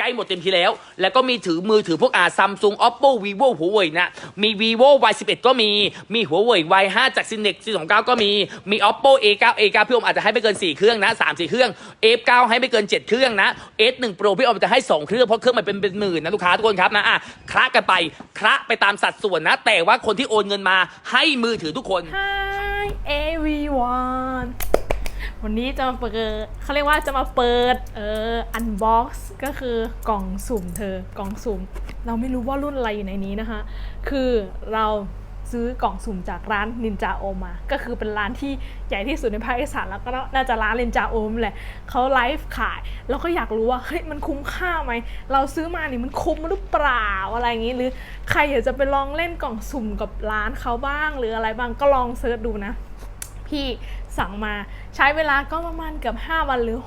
ใกล้หมดเต็มทีแล้ว แล้วก็มีถือมือถือพวกอาซัมซุง oppo vivo หัวเว่ยนะ มี vivo y 11ก็มี มีหัวเว่ย y 5จาก cinex 429ก็มี มี oppo a 9 a 9พี่อมอาจจะให้ไม่เกิน 4 เครื่องนะ3 4เครื่อง f 9ให้ไม่เกิน 7 เครื่องนะ s 1 pro พี่อมจะให้ 2 เครื่องเพราะเครื่องมันเป็นเป็นหมื่นนะลูกค้าทุกคนครับนะอะคละกันไปคละไปตามสัดส่วนนะ แต่ว่าคนที่โอนเงินมาให้มือถือทุกคน Hi everyone วันนี้จะมาเปิดเขาเรียกว่าจะมาเปิดเอ่อ unbox ก็คือกล่องสุ่มเธอกล่องสุ่ม เราไม่รู้ว่ารุ่นอะไรอยู่ในนี้นะคะ คือเราซื้อกล่องสุ่มจากร้านนินจาโอมา ก็คือเป็นร้านที่ใหญ่ที่สุดในภาคอีสานแล้วก็น่าจะร้านนินจาโอมแหละเขาไลฟ์ขาย แล้วก็อยากรู้ว่าเฮ้ยมันคุ้มค่าไหม เราซื้อมานี่มันคุ้มหรือเปล่าอะไรอย่างนี้ หรือใครอยากจะไปลองเล่นกล่องสุ่มกับร้านเขาบ้างหรืออะไรบ้างก็ลองเซิร์ชดูนะ พี่สั่งมาใช้เวลาก็ประมาณเกือบ 5 วันหรือ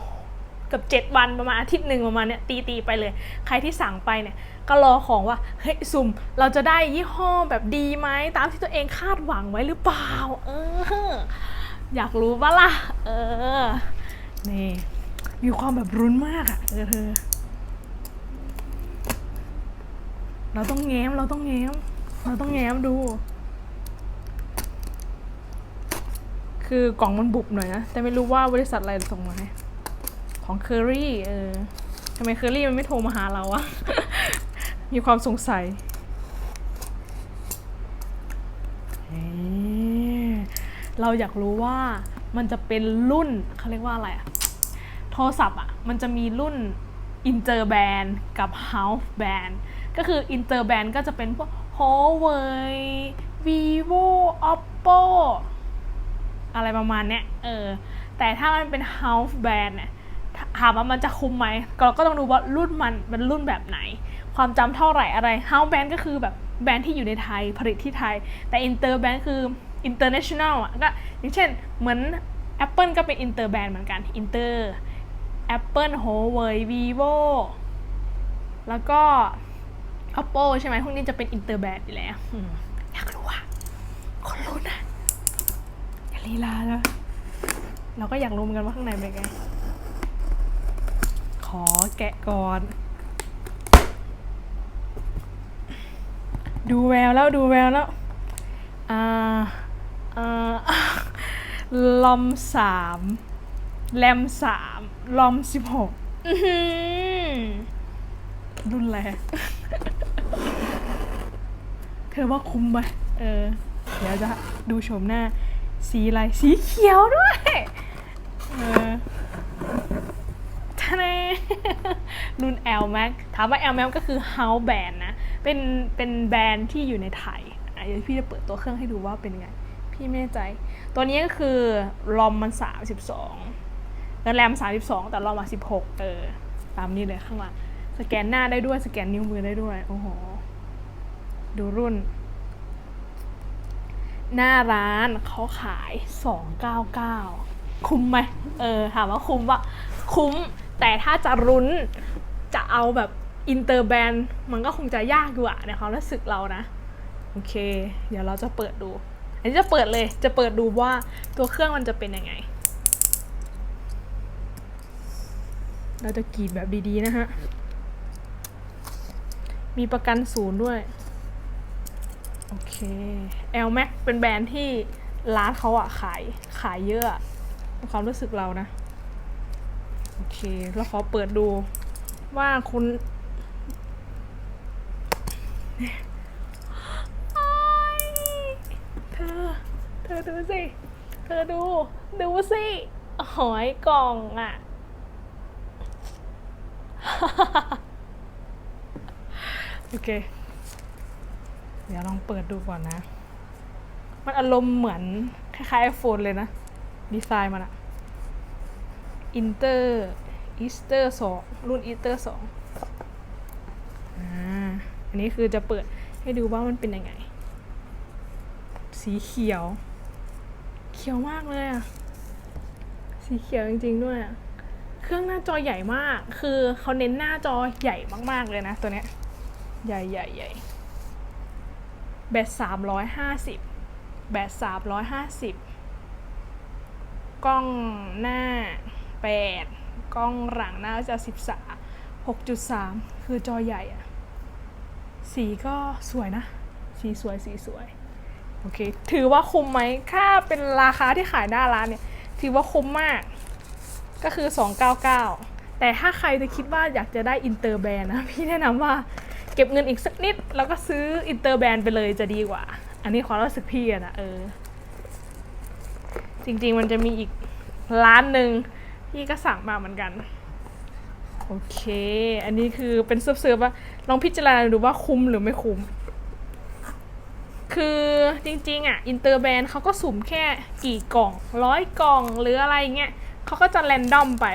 เกือบ 7 วันประมาณอาทิตย์หนึ่งประมาณเนี้ยตีตีไปเลย ใครที่สั่งไปเนี่ยก็รอของว่าเฮ้ยสุ่มเราจะได้ยี่ห้อแบบดีไหมตามที่ตัวเองคาดหวังไว้หรือเปล่า เออ อยากรู้ปะล่ะ เออ นี่ มีความแบบรุนมากอะเออเธอเราต้องแง้มเราต้องแง้ม เราต้องแง้มดู คือกล่องมันบุบหน่อยนะ แต่ไม่รู้ว่าบริษัทอะไรส่งมาให้ของเคอรี่เออทำไมเคอรี่มันไม่โทรมาหาเราอะมีความสงสัยเเราอยากรู้ว่ามันจะเป็นรุ่นเขาเรียกว่าอะไรอะโทรศัพท์อะมันจะมีรุ่นอินเตอร์แบนกับ House Band ก็คืออินเตอร์แบนก็จะเป็นพวก Huawei Vivo Oppo อะไรประมาณเนี้ยเออแต่ถ้ามันเป็น house band เนี่ยถามว่ามันจะคุ้มไหมก็ก็ต้องดูว่ารุ่นมันเป็นรุ่นแบบไหน ความจำเท่าไหร่อะไร house band ก็คือแบบแบรนด์ที่อยู่ในไทยผลิตที่ไทย แต่ inter band คือ international อะก็อย่างเช่นเหมือน Apple ก็เป็น inter band เหมือนกัน inter Apple Huawei Vivo แล้วก็ Oppo ใช่ไหมพวกนี้จะเป็น inter band อยู่แล้วอยากรู้อะคนรู้นะ ลีลาแล้วเราก็อยากรู้เหมือนกันว่าข้างในเป็นไง ขอแกะก่อน ดูแววแล้วดูแววแล้ว อ่าอ่าลอมสามแรมสามลอมสิบหกรุนแรกเธอว่าคุ้มไหมเออ เดี๋ยวจะดูโฉมหน้า สีอะไร สีเขียวด้วยเออทะเนรุ่น L Max ถามว่า L Max ก็คือ House Band นะ เป็นเป็นแบรนด์ที่อยู่ในไทยอะเดี๋ยวพี่จะเปิดตัวเครื่องให้ดูว่าเป็นไง พี่ไม่แน่ใจ ตัวนี้ก็คือรอมมัน 32แล้วแรม 32 แต่รอมมา16 เออ ตามนี้เลยข้างหลัง สแกนหน้าได้ด้วย สแกนนิ้วมือได้ด้วย โอ้โห ดูรุ่น หน้าร้านเขาขาย 299 คุ้มไหมเออถามว่าคุ้มปะคุ้มแต่ถ้าจะรุ้นจะเอาแบบอินเตอร์แบนมันก็คงจะยากอยู่อะในความรู้สึกเรานะ โอเค เดี๋ยวเราจะเปิดดู อันนี้จะเปิดเลยจะเปิดดูว่าตัวเครื่องมันจะเป็นยังไง เราจะกรีดแบบดีๆนะฮะ มีประกันศูนย์ด้วย โอเค L Max เป็นแบรนด์ที่ร้านเขาอะขายขายเยอะอะในความรู้สึกเรานะ โอเค แล้วขอเปิดดูว่าคุณ เธอ เธอดูสิ เธอดู ดูสิหอยกล่องอะ โอเค เดี๋ยวลองเปิดดูก่อนนะ มันอารมณ์เหมือน คล้ายๆ iPhone เลยนะ ดีไซน์มันอะอินเตอร์อีสเตอร์สองรุ่นอีสเตอร์สองอ่า อันนี้คือจะเปิดให้ดูว่ามันเป็นยังไง สีเขียว เขียวมากเลยอะสีเขียวจริงๆด้วยอะเครื่องหน้าจอใหญ่มาก คือเขาเน้นหน้าจอใหญ่มากๆเลยนะตัวเนี้ย ใหญ่ใหญ่ใหญ่ แบตสามร้อยห้าสิบแบตสามร้อยห้าสิบกล้องหน้าแปดกล้องหลังหน้าจะสิบสาม6.3คือจอใหญ่อะสีก็สวยนะ สีสวยสีสวยโอเค ถือว่าคุ้มไหมค่าเป็นราคาที่ขายหน้าร้านเนี่ย ถือว่าคุ้มมาก ก็คือ 299 แต่ถ้าใครจะคิดว่าอยากจะได้อินเตอร์แบรนด์นะ พี่แนะนำว่า เก็บเงินอีกสักนิด แล้วก็ซื้ออินเตอร์แบรนด์ไปเลยจะดีกว่า อันนี้ความรู้สึกพี่อะนะเออ จริงๆมันจะมีอีกร้านหนึ่งพี่ก็สั่งมาเหมือนกัน โอเค อันนี้คือเป็นเซิร์ฟๆว่าลองพิจารณาดูว่าคุ้มหรือไม่คุ้ม คือจริงๆอะอินเตอร์แบรนด์เขาก็สุ่มแค่กี่กล่องร้อยกล่องหรืออะไรเงี้ยเขาก็จะแรนดอมไป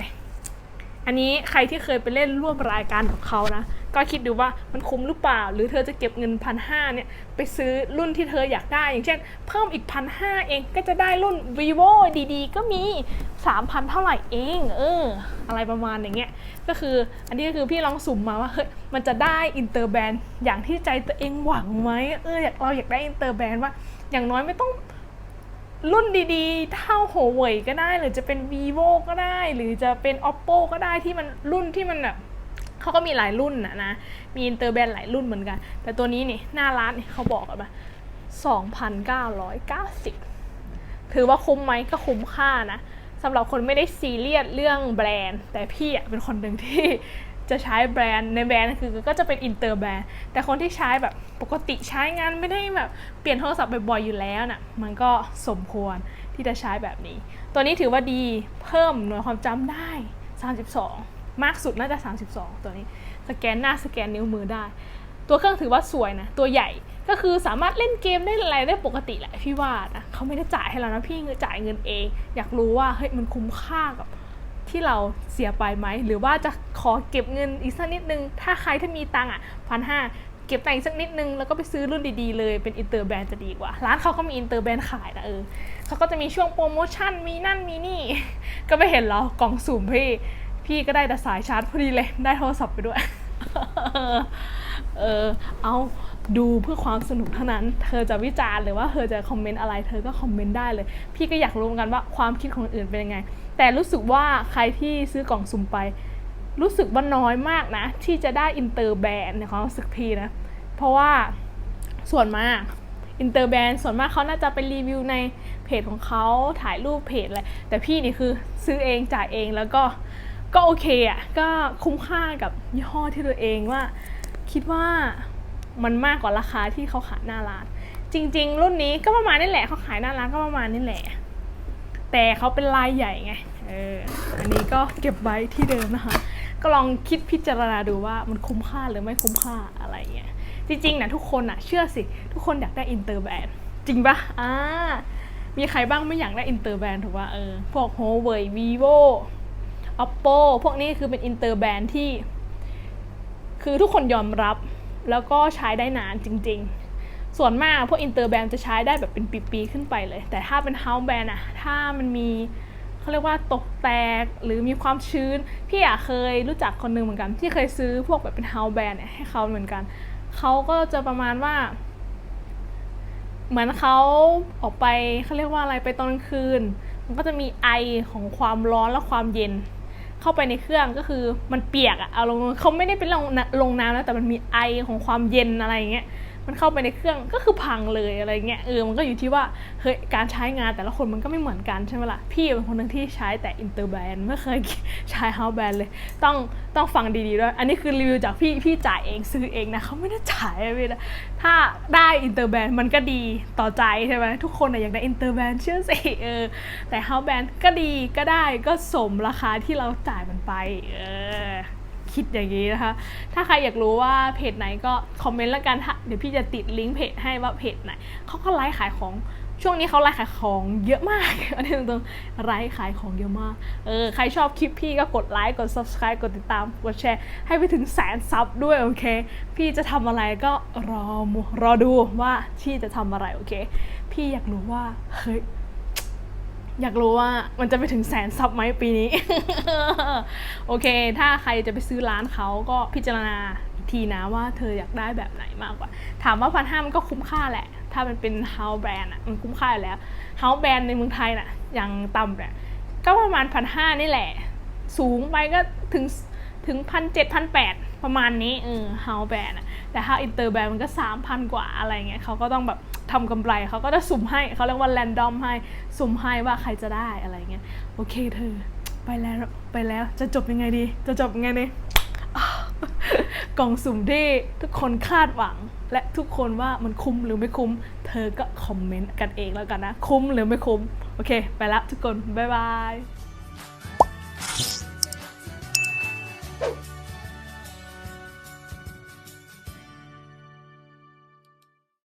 อันนี้ใครที่เคยไปเล่นร่วมรายการกับเขานะ ก็คิดดูว่ามันคุ้มหรือเปล่า หรือเธอจะเก็บเงินพันห้าเนี่ยไปซื้อรุ่นที่เธออยากได้ อย่างเช่น เพิ่มอีกพันห้าเองก็จะได้รุ่น vivo ดีๆ ก็มี 3,000 เท่าไหร่เองเอออะไรประมาณอย่างเงี้ยก็คืออันนี้ก็คือพี่ลองสุ่มมาว่าเฮ้ยมันจะได้อินเตอร์แบรนด์อย่างที่ใจตัวเองหวังไหมเอออยากเราอยากได้อินเตอร์แบรนด์ว่า อย่างน้อยไม่ต้องรุ่นดีๆ เท่า Huawei ก็ได้ หรือจะเป็น vivo ก็ได้ หรือจะเป็น oppo ก็ได้ที่มันรุ่นที่มันแบบ เขาก็มีหลายรุ่นนะนะ มีอินเตอร์แบรนด์หลายรุ่นเหมือนกัน แต่ตัวนี้นี่หน้าร้านนี่เขาบอกกันมา2,990 ถือว่าคุ้มไหมก็คุ้มค่านะสำหรับคนไม่ได้ซีเรียสเรื่องแบรนด์ แต่พี่อะเป็นคนหนึ่งที่จะใช้แบรนด์ในแบรนด์คือก็จะเป็นอินเตอร์แบรนด์ แต่คนที่ใช้แบบปกติใช้งานไม่ได้แบบเปลี่ยนโทรศัพท์บ่อยๆอยู่แล้วน่ะมันก็สมควรที่จะใช้แบบนี้ ตัวนี้ถือว่าดีเพิ่มหน่วยความจำได้ 32 มากสุดน่าจะ 32 ตัวนี้ สแกนหน้าสแกนนิ้วมือได้ ตัวเครื่องถือว่าสวยนะ ตัวใหญ่ก็คือสามารถเล่นเกมได้อะไรได้ปกติแหละพี่ว่านะเขาไม่ได้จ่ายให้เรานะพี่จ่ายเงินเอง อยากรู้ว่าเฮ้ยมันคุ้มค่ากับที่เราเสียไปไหม หรือว่าจะขอเก็บเงินอีกสักนิดนึง ถ้าใครถ้ามีตังค์อะพันห้าเก็บตังค์อีกสักนิดนึง แล้วก็ไปซื้อรุ่นดีๆเลยเป็นอินเตอร์แบรนด์จะดีกว่า ร้านเขาก็มีอินเตอร์แบรนด์ขายนะเออเขาก็จะมีช่วงโปรโมชั่นมีนั่นมีนี่ ก็ไปเห็นเรากล่องสุ่มพี่ พี่ก็ได้แต่สายชาร์จพอดีเลย ได้โทรศัพท์ไปด้วย เออ เอาดูเพื่อความสนุกเท่านั้น เธอจะวิจารณ์หรือว่าเธอจะคอมเมนต์อะไร เธอก็คอมเมนต์ได้เลย พี่ก็อยากรู้เหมือนกันว่าความคิดของอื่นเป็นยังไง แต่รู้สึกว่าใครที่ซื้อกล่องสุ่มไป รู้สึกว่าน้อยมากนะ ที่จะได้อินเตอร์แบรนด์ในความรู้สึกพี่นะ เพราะว่าส่วนมากอินเตอร์แบรนด์ส่วนมากเขาน่าจะไปรีวิวในเพจของเขาถ่ายรูปเพจอะไรแต่พี่นี่คือซื้อเองจ่ายเองแล้วก็ ก็โอเคอะก็คุ้มค่ากับยี่ห้อที่ตัวเองว่า คิดว่ามันมากกว่าราคาที่เขาขายหน้าร้าน จริง ๆ รุ่นนี้ก็ประมาณนี่แหละเขาขายหน้าร้านก็ประมาณนี่แหละ แต่เขาเป็นลายใหญ่ไงเอออันนี้ก็เก็บไว้ที่เดิมนะคะ ก็ลองคิดพิจารณาดูว่ามันคุ้มค่าหรือไม่คุ้มค่าอะไรเงี้ยจริงๆนะทุกคนอะเชื่อสิ ทุกคนอยากได้อินเตอร์แบรนด์จริงปะอ่ามีใครบ้างไม่อยากได้อินเตอร์แบรนด์ถูกป่ะเออพวก Huawei Vivo Oppo พวกนี้คือเป็นอินเตอร์แบรนด์ที่ คือทุกคนยอมรับแล้วก็ใช้ได้นานจริง ๆ ส่วนมากพวกอินเตอร์แบรนด์จะใช้ได้แบบเป็นปีๆขึ้นไปเลย แต่ถ้าเป็นเฮาส์แบรนด์อะถ้ามันมีเขาเรียกว่าตกแตกหรือมีความชื้น พี่อะเคยรู้จักคนหนึงเหมือนกันที่เคยซื้อพวกแบบเป็นเฮาส์แบรนด์เนี่ยให้เขาเหมือนกัน เขาก็จะประมาณว่า เหมือนเขาออกไปเขาเรียกว่าอะไรไปตอนกลางคืน มันก็จะมีไอของความร้อนและความเย็น เข้าไปในเครื่องก็คือมันเปียกอะเอาลงเขาไม่ได้เป็นลงน้ำลงน้ำแล้วแต่มันมีไอของความเย็นอะไรอย่างเงี้ย มันเข้าไปในเครื่องก็คือพังเลยอะไรเงี้ยเออมันก็อยู่ที่ว่าเฮ้ยการใช้งานแต่ละคนมันก็ไม่เหมือนกันใช่ไหมล่ะพี่เป็นคนหนึ่งที่ใช้แต่อินเตอร์แบรนด์ไม่เคยใช้เฮาส์แบรนด์เลย ต้องต้องฟังดีๆด้วยอันนี้คือรีวิวจากพี่พี่จ่ายเองซื้อเองนะเขาไม่ได้จ่ายอะพี่นะถ้าได้อินเตอร์แบรนด์มันก็ดีต่อใจใช่ไหมทุกคนอะอยากได้อินเตอร์แบรนด์เชื่อสิเออแต่เฮาส์แบรนด์ก็ดีก็ได้ก็สมราคาที่เราจ่ายมันไปเออ คิดอย่างนี้นะคะ ถ้าใครอยากรู้ว่าเพจไหนก็คอมเมนต์แล้วกัน เดี๋ยวพี่จะติดลิงก์เพจให้ว่าเพจไหน เขาก็ไลฟ์ขายของ ช่วงนี้เขาไลฟ์ขายของเยอะมากอันนี้ตรงๆไลฟ์ขายของเยอะมาก เออ ใครชอบคลิปพี่ก็กดไลค์ กด subscribe กดติดตาม กดแชร์ ให้ไปถึงแสนซับด้วยโอเค พี่จะทำอะไรก็รอรอดูว่าพี่จะทำอะไรโอเค พี่อยากรู้ว่า เฮ้ย อยากรู้ว่ามันจะไปถึงแสนซับไหมปีนี้ โอเค ถ้าใครจะไปซื้อร้านเขาก็พิจารณาทีนะว่าเธออยากได้แบบไหนมากกว่า ถามว่าพันห้ามันก็คุ้มค่าแหละ ถ้ามันเป็นเฮาแบรนด์อะมันคุ้มค่าแล้วเฮาแบรนด์ในเมืองไทยน่ะอย่างต่ำเนี่ยก็ประมาณพันห้านี่แหละ สูงไปก็ถึงถึงพันเจ็ดพันแปดประมาณนี้เออเฮาแบรนด์อะแต่ถ้าอินเตอร์แบรนด์มันก็สามพันกว่าอะไรเงี้ยเขาก็ต้องแบบ ทำกำไรเขาก็จะสุ่มให้เขาเรียกว่าแรนดอมให้สุ่มให้ว่าใครจะได้อะไรเงี้ยโอเคเธอ ไปแล้วไปแล้วจะจบยังไงดี จะจบยังไงดีกล่องสุ่มที่ทุกคนคาดหวัง และทุกคนว่ามันคุ้มหรือไม่คุ้ม เธอก็คอมเมนต์กันเองแล้วกันนะ คุ้มหรือไม่คุ้ม โอเค ไปแล้วทุกคน บ๊ายบาย